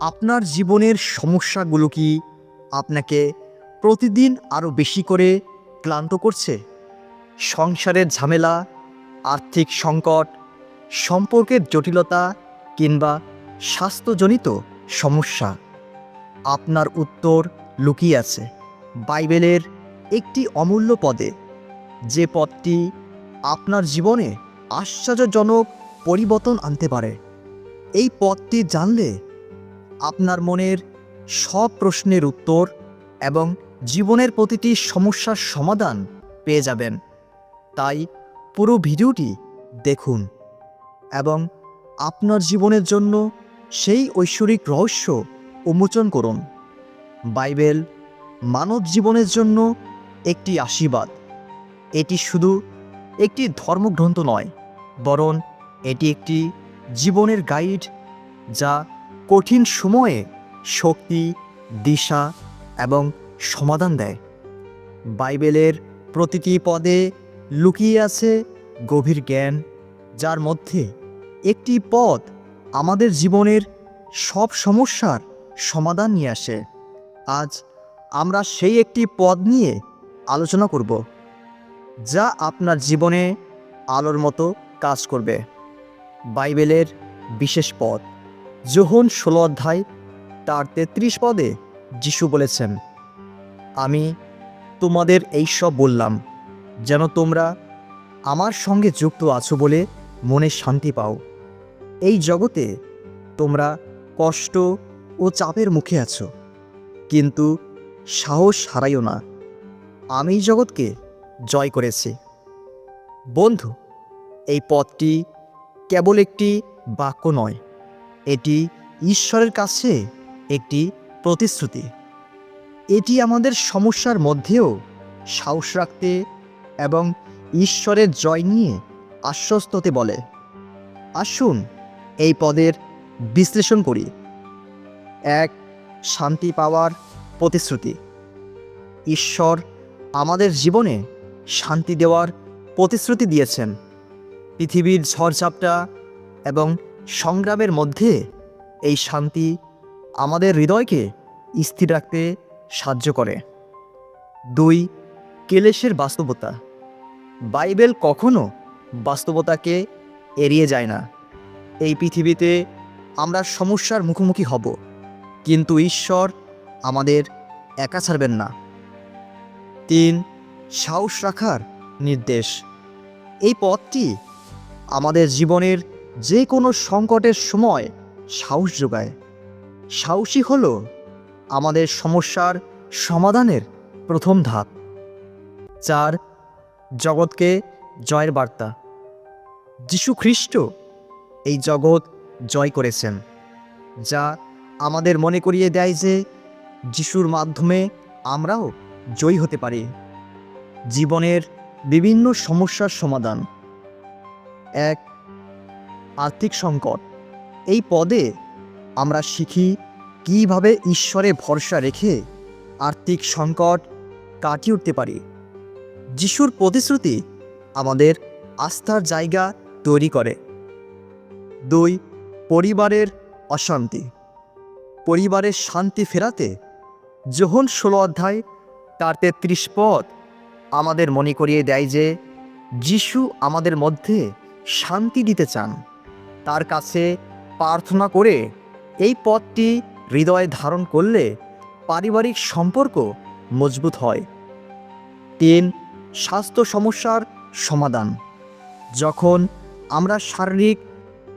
আপনার জীবনের সমস্যাগুলো কি আপনাকে প্রতিদিন আরও বেশি করে ক্লান্ত করছে? সংসারের ঝামেলা, আর্থিক সংকট, সম্পর্কের জটিলতা কিংবা স্বাস্থ্যজনিত সমস্যা, আপনার উত্তর লুকিয়ে আছে বাইবেলের একটি অমূল্য পদে। যে পদটি আপনার জীবনে আশ্চর্যজনক পরিবর্তন আনতে পারে। এই পদটি জানলে আপনার মনের সব প্রশ্নের উত্তর এবং জীবনের প্রতিটি সমস্যার সমাধান পেয়ে যাবেন। তাই পুরো ভিডিওটি দেখুন এবং আপনার জীবনের জন্য সেই ঐশ্বরিক রহস্য উন্মোচন করুন। বাইবেল মানব জীবনের জন্য একটি আশীর্বাদ। এটি শুধু একটি ধর্মগ্রন্থ নয়, বরং এটি একটি জীবনের গাইড যা কঠিন সময়ে শক্তি, দিশা এবং সমাধান দেয়। বাইবেলের প্রতিটি পদে লুকিয়ে আছে গভীর জ্ঞান, যার মধ্যে একটি পদ আমাদের জীবনের সব সমস্যার সমাধান নিয়ে আসে। আজ আমরা সেই একটি পদ নিয়ে আলোচনা করব, যা আপনার জীবনে আলোর মতো কাজ করবে। বাইবেলের বিশেষ পদ। যোহন ষোলো অধ্যায়, তার তেত্রিশ পদে যিশু বলেছেন, আমি তোমাদের এই সব বললাম, যেন তোমরা আমার সঙ্গে যুক্ত আছো বলে মনে শান্তি পাও। এই জগতে তোমরা কষ্ট ও চাপের মুখে আছো, কিন্তু সাহস হারাইও না। আমি জগৎকে জয় করেছি। বন্ধু, এই পথটি কেবল একটি বাক্য নয় এটি ঈশ্বরের কাছে একটি প্রতিশ্রুতি। এটি আমাদের সমস্যার মধ্যেও সাহস রাখতে এবং ঈশ্বরের জয় নিয়ে আশ্বস্ত হতে বলে। আসুন এই পদের বিশ্লেষণ করি। এক, শান্তি পাওয়ার প্রতিশ্রুতি। ঈশ্বর আমাদের জীবনে শান্তি দেওয়ার প্রতিশ্রুতি দিয়েছেন। পৃথিবীর ঝড়ঝাপটা এবং সংগ্রামের মধ্যে এই শান্তি আমাদের হৃদয়কে স্থির রাখতে সাহায্য করে। দুই, কেলেশের বাস্তবতা। বাইবেল কখনো বাস্তবতাকে এড়িয়ে যায় না। এই পৃথিবীতে আমরা সমস্যার মুখোমুখি হব, কিন্তু ঈশ্বর আমাদের একা ছাড়বেন না। তিন, সাহস রাখার নির্দেশ। এই পথটি আমাদের জীবনের যে কোনো সংকটের সময় সাহস যোগায়। সাহসী হল আমাদের সমস্যার সমাধানের প্রথম ধাপ। চার, জগৎকে জয়ের বার্তা। যিশু খ্রিস্ট এই জগৎ জয় করেছেন, যা আমাদের মনে করিয়ে দেয় যে যিশুর মাধ্যমে আমরাও জয়ী হতে পারি। জীবনের বিভিন্ন সমস্যার সমাধান। এক আর্থিক সংকট। এই পদে আমরা শিখি কীভাবে ঈশ্বরে ভরসা রেখে আর্থিক সংকট কাটিয়ে উঠতে পারি। যিশুর প্রতিশ্রুতি আমাদের আস্থার জায়গা তৈরি করে। দুই, পরিবারের অশান্তি। পরিবারের শান্তি ফেরাতে যোহন ষোলো অধ্যায় তার তেত্রিশ পদ আমাদের মনে করিয়ে দেয় যে, যিশু আমাদের মধ্যে শান্তি দিতে চান। তার কাছে প্রার্থনা করে এই পথটি হৃদয়ে ধারণ করলে পারিবারিক সম্পর্ক মজবুত হয়। তিন, স্বাস্থ্য সমস্যার সমাধান। যখন আমরা শারীরিক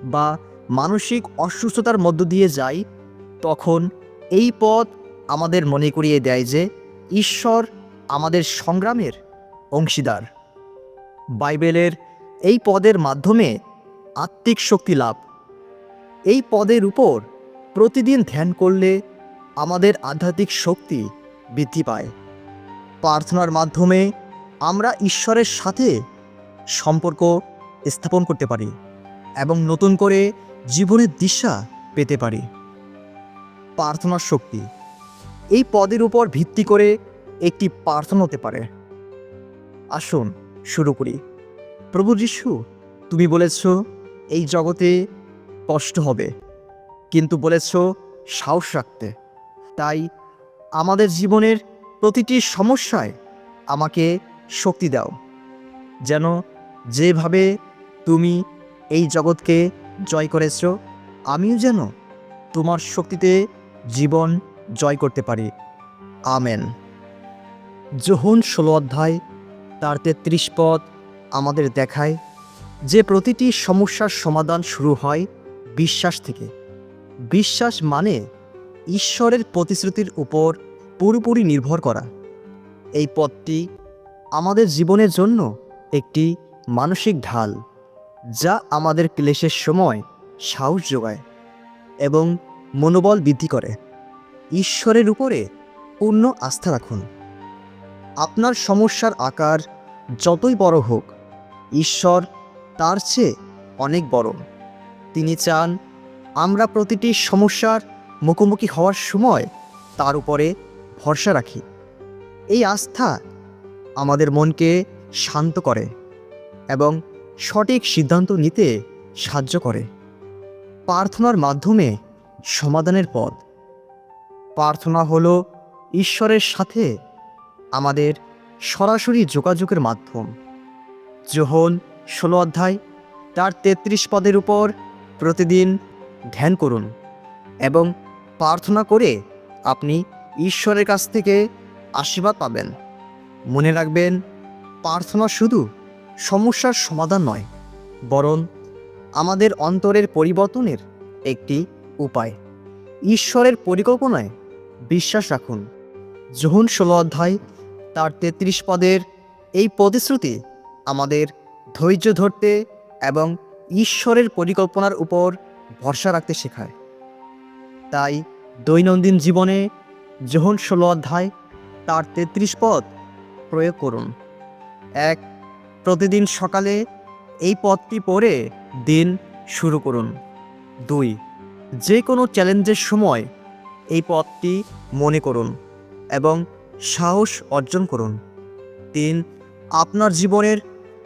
বা মানসিক অসুস্থতার মধ্য দিয়ে যাই, তখন এই পথ আমাদের মনে করিয়ে দেয় যে ঈশ্বর আমাদের সংগ্রামের অংশীদার। বাইবেলের এই পদের মাধ্যমে আত্মিক শক্তি লাভ। এই পদের উপর প্রতিদিন ধ্যান করলে আমাদের আধ্যাত্মিক শক্তি বৃদ্ধি পায়। প্রার্থনার মাধ্যমে আমরা ঈশ্বরের সাথে সম্পর্ক স্থাপন করতে পারি এবং নতুন করে জীবনের দিশা পেতে পারি। প্রার্থনার শক্তি। এই পদের উপর ভিত্তি করে একটি প্রার্থনা হতে পারে। আসুন শুরু করি। প্রভু যিশু, তুমি বলেছ এই জগতে কষ্ট হবে। কিন্তু বলেছ, সাহস রাখতে। তাই আমাদের জীবনের প্রতিটি সমস্যায় আমাকে শক্তি দাও। যেন যেভাবে তুমি এই জগৎকে জয় করেছ, আমিও যেন তোমার শক্তিতে জীবন জয় করতে পারি। আমেন। যোহন ষোলো অধ্যায় তার তেত্রিশ পদ আমাদের দেখায় যে প্রতিটি সমস্যার সমাধান শুরু হয় বিশ্বাস থেকে। বিশ্বাস মানে ঈশ্বরের প্রতিশ্রুতির উপর পুরোপুরি নির্ভর করা। এই পথটি আমাদের জীবনের জন্য একটি মানসিক ঢাল, যা আমাদের ক্লেশের সময় সাহস যোগায় এবং মনোবল বৃদ্ধি করে। ঈশ্বরের উপরে পূর্ণ আস্থা রাখুন। আপনার সমস্যার আকার যতই বড় হোক, ঈশ্বর তার চেয়ে অনেক বড়। তিনি চান, আমরা প্রতিটি সমস্যার মুখোমুখি হওয়ার সময় তার উপরে ভরসা রাখি। এই আস্থা আমাদের মনকে শান্ত করে এবং সঠিক সিদ্ধান্ত নিতে সাহায্য করে। প্রার্থনার মাধ্যমে সমাধানের পথ। প্রার্থনা হল ঈশ্বরের সাথে আমাদের সরাসরি যোগাযোগের মাধ্যম। যোহন ষোলো অধ্যায়, তার তেত্রিশ পদের উপর প্রতিদিন ধ্যান করুন এবং প্রার্থনা করে আপনি ঈশ্বরের কাছ থেকে আশীর্বাদ পাবেন। মনে রাখবেন, প্রার্থনা শুধু সমস্যার সমাধান নয়, বরং আমাদের অন্তরের পরিবর্তনের একটি উপায়। ঈশ্বরের পরিকল্পনায় বিশ্বাস রাখুন। যোহন ষোলো অধ্যায়, তার তেত্রিশ পদের এই প্রতিশ্রুতি আমাদের ধৈর্য ধরতে এবং ঈশ্বরের পরিকল্পনার উপর ভরসা রাখতে শেখায়। তাই দৈনন্দিন জীবনে যোহন ষোলো অধ্যায় তার তেত্রিশ পদ প্রয়োগ করুন। এক, প্রতিদিন সকালে এই পদটি পড়ে দিন শুরু করুন। দুই যে কোনো চ্যালেঞ্জের সময় এই পথটি মনে করুন এবং সাহস অর্জন করুন। তিন, আপনার জীবনের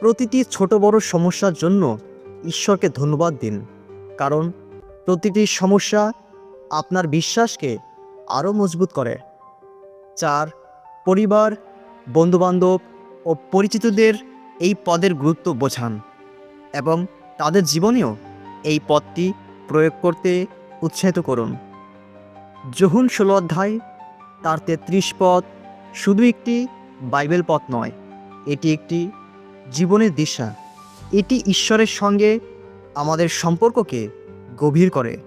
প্রতিটি ছোট বড় সমস্যার জন্য ঈশ্বরকে ধন্যবাদ দিন। কারণ প্রতিটি সমস্যা আপনার বিশ্বাসকে আরও মজবুত করে। চার, পরিবার, বন্ধুবান্ধব ও পরিচিতদের এই পদের গুরুত্ব বোঝান এবং তাদের জীবনেও এই পদটি প্রয়োগ করতে উৎসাহিত করুন। জহুন ষোলো অধ্যায়, তার তেত্রিশ পদ শুধু একটি বাইবেল পথ নয়, এটি একটি জীবনের দিশা। এটি ঈশ্বরের সঙ্গে আমাদের সম্পর্ককে গভীর করে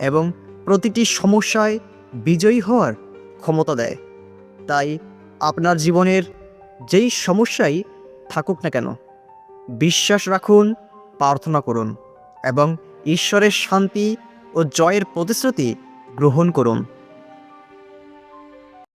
এবং প্রতিটি সমস্যায় বিজয়ী হওয়ার ক্ষমতা দেয়। তাই আপনার জীবনের যেই সমস্যাই থাকুক না কেন, বিশ্বাস রাখুন, প্রার্থনা করুন এবং ঈশ্বরের শান্তি ও জয়ের প্রতিশ্রুতি গ্রহণ করুন।